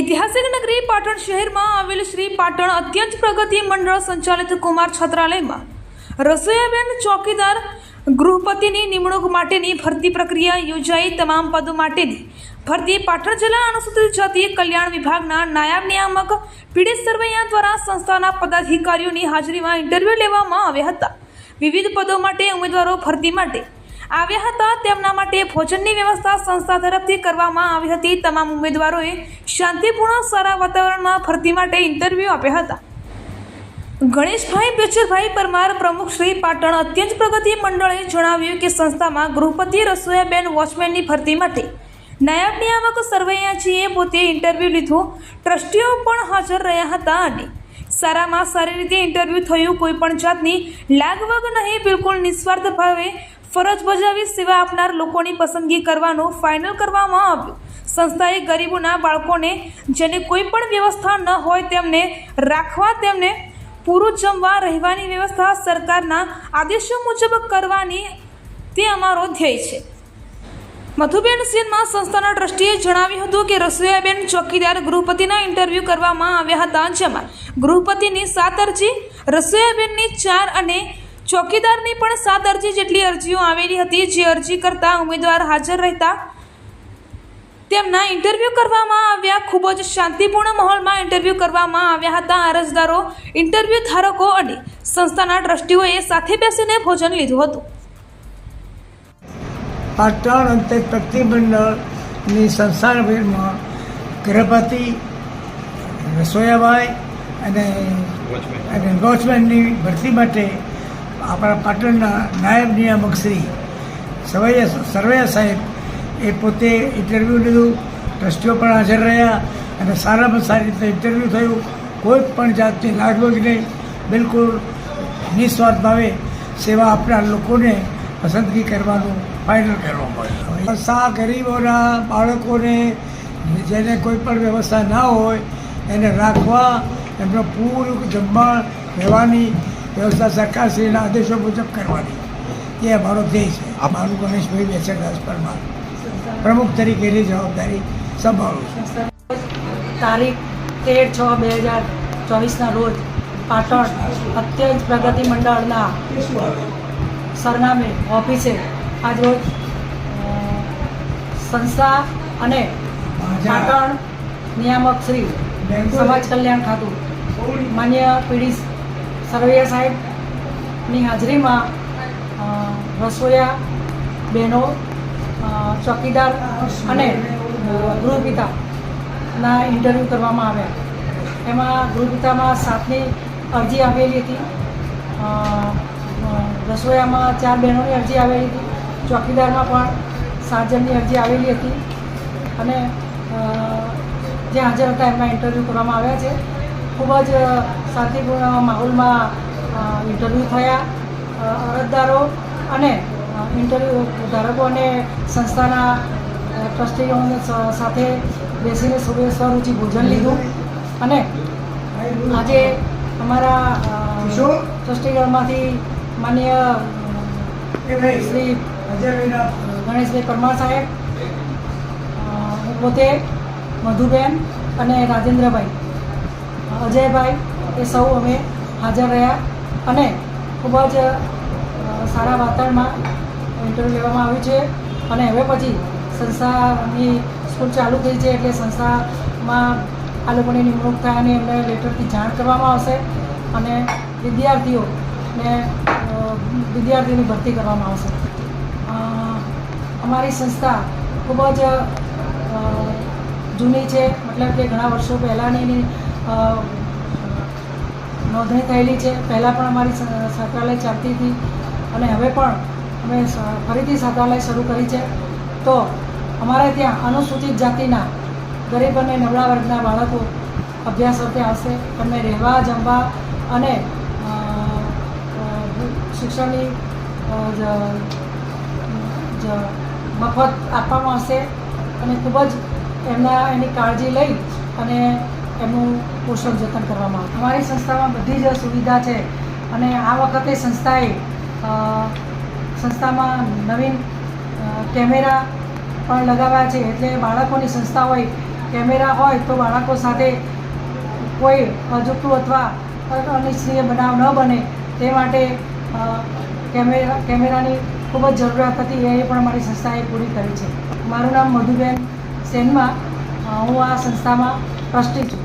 ઐતિહાસિક નગરી પાટણ શહેરમાં આવેલ શ્રી પાટણ અત્યંત પ્રગતિ મંડળ સંચાલિત કુમાર છાત્રાલયમાં રસોઈયાબેન ચોકીદાર ગૃહપતિની નિમણૂક માટેની ભરતી પ્રક્રિયા યોજાઈ. તમામ પદો માટેની ભરતી પાટણ જિલ્લા અનુસૂચિત જાતિ કલ્યાણ વિભાગના નાયબ નિયામક પીડિત સરવૈયા દ્વારા સંસ્થાના પદાધિકારીઓની હાજરીમાં ઇન્ટરવ્યૂ લેવામાં આવ્યા હતા. વિવિધ પદો માટે ઉમેદવારો ભરતી માટે આવ્યા હતા. તેમના માટે ભોજનની વ્યવસ્થા સંસ્થા તરફથી કરવામાં આવી હતી. તમામ ઉમેદવારોએ શાંતિપૂર્ણ, સારા વાતાવરણમાં ભરતી માટે ઇન્ટરવ્યૂ આપ્યા હતા. ગણેશભાઈ બેચરભાઈ પરમાર પ્રમુખ શ્રી પાટણ અત્યંત પ્રગતિ મંડળે જણાવ્યું કે સંસ્થામાં ગૃહપતિ રસોઈયાબેન વોચમેનની ભરતી માટે નાયબ નિયામક સરવૈયાજીએ પોતે ઇન્ટરવ્યૂ લીધું. ટ્રસ્ટીઓ પણ હાજર રહ્યા હતા અને સારામાં સારી રીતે ઇન્ટરવ્યૂ થયું કોઈ પણ જાતની લાગવગ નહીં, બિલકુલ નિસ્વાર્થ ભાવે ફરજ બજાવી સેવા આપનાર લોકોની પસંદગી કરવાનું ફાઇનલ કરવામાં આવ્યું. સંસ્થાએ ગરીબોના બાળકોને, જેને કોઈ પણ વ્યવસ્થા ન હોય તેમને રાખવા તેમને પૂરું જમવા રહેવાની વ્યવસ્થા સરકારના આદેશો મુજબ કરવાની તે અમારો ધ્યેય છે. મધુબેન સેનમાં સંસ્થાના ટ્રસ્ટીએ જણાવ્યું હતું કે રસોઈયાબેન ચોકીદાર ગૃહપતિના ઇન્ટરવ્યૂ કરવામાં આવ્યા હતા, જેમાં ગૃહપતિની સાત અરજી રસોઈયાબેનની ચાર અને ચોકીદારની પણ સાત અરજી જેટલી અરજીઓ આવેલી હતી, જે અરજી કરતા ઉમેદવાર હાજર રહેતા તેમના ઇન્ટરવ્યૂ કરવામાં આવ્યા. ખૂબ જ શાંતિપૂર્ણ માહોલમાં ઇન્ટરવ્યૂ કરવામાં આવ્યા હતા અરજદારો, ઇન્ટરવ્યૂ ધારકો અને સંસ્થાના ટ્રસ્ટીઓએ સાથે બેસીને ભોજન લીધું હતું. પાટણ અંતે પ્રતિમંડળની સંસ્થાનમાં ગૃહપતિ રસોયાભાઈ અને અને વોચમેનની ભરતી માટે આપણા પાટણના નાયબ નિયામક શ્રી સવૈયા સરવૈયા સાહેબ એ પોતે ઇન્ટરવ્યૂ લીધું, ટ્રસ્ટીઓ પણ હાજર રહ્યા અને સારામાં સારી રીતે ઇન્ટરવ્યૂ થયું. કોઈ પણ જાતની લાગવગ નહીં. બિલકુલ નિસ્વાર્થ ભાવે સેવા આપનાર લોકોને પસંદગી કરવાનું ફાઇનલ કરવામાં આવ્યું સા ગરીબોના બાળકોને જેને કોઈ પણ વ્યવસ્થા ના હોય, એને રાખવા, એમનો પૂરું જમવા, રહેવાની વ્યવસ્થા સરકારશ્રીના આદેશો મુજબ કરવાની. એ અમારો ધ્યેય છે. આ મારું ગણેશભાઈ બેસરદાસ પરમાર પ્રમુખ તરીકેની જવાબદારી સંભાળું છું. તારીખ તેર છ બે હજાર ચોવીસના રોજ પાટણ અત્યંત પ્રગતિ મંડળના સરનામે ઓફિસે આજરોજ સંસ્થા અને પાટણ નિયામક શ્રી સમાજ કલ્યાણ ખાતું માન્ય પીડી સરવૈયા સાહેબની હાજરીમાં રસોયા બહેનો ચોકીદાર અને ગૃહપિતાના ઇન્ટરવ્યૂ કરવામાં આવ્યા. એમાં ગૃહપિતામાં સાતની અરજી આવેલી હતી. રસોઈયામાં ચાર બહેનોની અરજી આવેલી હતી. ચોકીદારમાં પણ સાત જણની અરજી આવેલી હતી. અને જે હાજર હતા એમના ઇન્ટરવ્યૂ કરવામાં આવ્યા છે. ખૂબ જ શાંતિપૂર્ણ માહોલમાં ઇન્ટરવ્યૂ થયા. અરજદારો અને ઇન્ટરવ્યૂ ધારકો અને સંસ્થાના ટ્રસ્ટીઓ સાથે બેસીને સ્વરૂચિ ભોજન લીધું. અને આજે અમારા ટ્રસ્ટીગણમાંથી માન્ય શ્રી ગણેશભાઈ પરમાર સાહેબ પોતે મધુબેન અને રાજેન્દ્રભાઈ. અજયભાઈ એ સૌ અમે હાજર રહ્યા અને ખૂબ જ સારા વાતાવરણમાં ઇન્ટરવ્યૂ લેવામાં આવ્યું છે. અને હવે પછી સંસ્થાની સ્કૂલ ચાલુ થઈ છે એટલે સંસ્થામાં આ લોકોની નિમણૂક થાય અને એમને લેટરથી જાણ કરવામાં આવશે. અને વિદ્યાર્થીઓને વિદ્યાર્થીઓની ભરતી કરવામાં આવશે. અમારી સંસ્થા ખૂબ જ જૂની છે. મતલબ કે ઘણા વર્ષો પહેલાંની એની નોંધણી થયેલી છે. પહેલાં પણ અમારી સ- ચાલતી હતી અને હવે પણ અમે ફરીથી છાત્રાલય શરૂ કરી છે. તો અમારે ત્યાં અનુસૂચિત જાતિના ગરીબ અને નબળા વર્ગના બાળકો અભ્યાસ અર્થે આવશે. તમને રહેવા, જમવા અને શિક્ષણની મફત આપવામાં આવશે. અને ખૂબ જ એમના, એની કાળજી લઈ અને એમનું પોષણ જતન કરવામાં આવે. અમારી સંસ્થામાં બધી જ સુવિધા છે અને આ વખતે સંસ્થાએ સંસ્થામાં નવીન કેમેરા પણ લગાવ્યા છે. એટલે બાળકોની સંસ્થા હોય, કેમેરા હોય તો બાળકો સાથે કોઈ અજુકતું અથવા અનિચ્છનીય બનાવ ન બને તે માટે કેમેરા, કેમેરાની ખૂબ જ જરૂરિયાત હતી એ પણ અમારી સંસ્થાએ પૂરી કરી છે. મારું નામ મધુબેન સેનમાં હું આ સંસ્થામાં ટ્રસ્ટી છું.